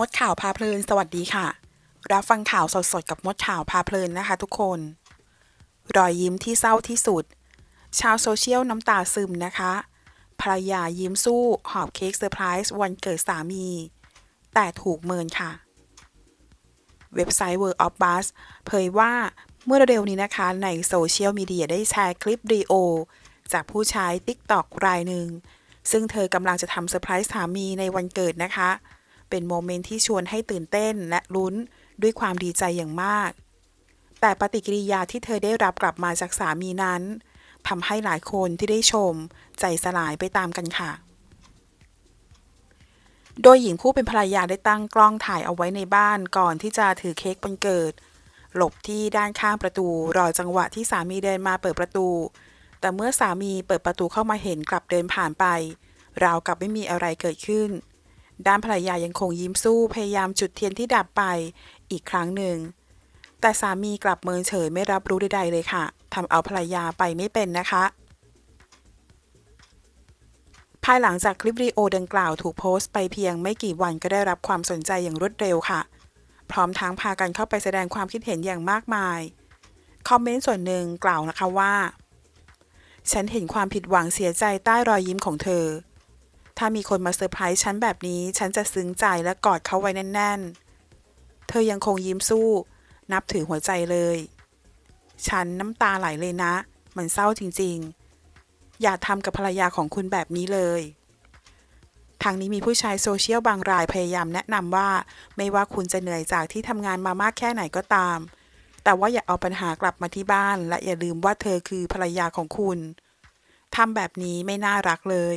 มดข่าวพาเพลินสวัสดีค่ะ รับฟังข่าวสดๆกับมดข่าวพาเพลินนะคะทุกคน รอยยิ้มที่เศร้าที่สุด ชาวโซเชียลน้ำตาซึมนะคะ ภรรยายิ้มสู้หอบเค้กเซอร์ไพรส์วันเกิดสามี แต่ถูกเมินค่ะ เว็บไซต์ World of Buzz เผยว่าเมื่อเร็วนี้นะคะ ในโซเชียลมีเดียได้แชร์คลิปวิดีโอ จากผู้ใช้ TikTok รายหนึ่ง ซึ่งเธอกำลังจะทำเซอร์ไพรส์สามีในวันเกิดนะคะ เป็นโมเมนต์ที่ชวนให้ตื่นเต้นและลุ้นด้วยความดีใจอย่างมาก แต่ปฏิกิริยาที่เธอได้รับกลับมาจากสามีนั้นทำให้หลายคนที่ได้ชม ใจสลายไปตามกันค่ะ โดยหญิงผู้เป็นภรรยาได้ตั้งกล้องถ่ายเอาไว้ในบ้านก่อนที่จะถือเค้กวันเกิด หลบที่ด้านข้างประตู รอจังหวะที่สามีเดินมาเปิดประตู แต่เมื่อสามีเปิดประตูเข้ามาเห็นกลับเดินผ่านไป ราวกับไม่มีอะไรเกิดขึ้น ด้านภรรยายังคงยิ้มสู้พยายามจุดเทียนที่ดับไปอีกครั้งหนึ่ง แต่สามีกลับเมินเฉยไม่รับรู้ใดๆเลยค่ะทำเอาภรรยาไปไม่เป็นนะคะ ภายหลังจากคลิปวิดีโอดังกล่าวถูกโพสต์ไปเพียงไม่กี่วันก็ได้รับความสนใจอย่างรวดเร็วค่ะ พร้อมทั้งพากันเข้าไปแสดงความคิดเห็นอย่างมากมาย คอมเมนต์ส่วนหนึ่งกล่าวนะคะว่า ฉันเห็นความผิดหวังเสียใจใต้รอยยิ้มของเธอ ถ้ามีคนมาเซอร์ไพรส์ฉันแบบนี้ ฉันจะซึ้งใจและกอดเขาไว้แน่น ๆ เธอยังคงยิ้มสู้ นับถือหัวใจเลย ฉันน้ำตาไหลเลยนะ มันเศร้าจริง ๆ อย่าทำกับภรรยาของคุณแบบนี้เลยทางนี้มีผู้ใช้โซเชียลบางรายพยายามแนะนำว่า ไม่ว่าคุณจะเหนื่อยจากที่ทำงานมามากแค่ไหนก็ตาม แต่ว่าอย่าเอาปัญหากลับมาที่บ้าน และอย่าลืมว่าเธอคือภรรยาของคุณทำแบบนี้ไม่น่ารักเลย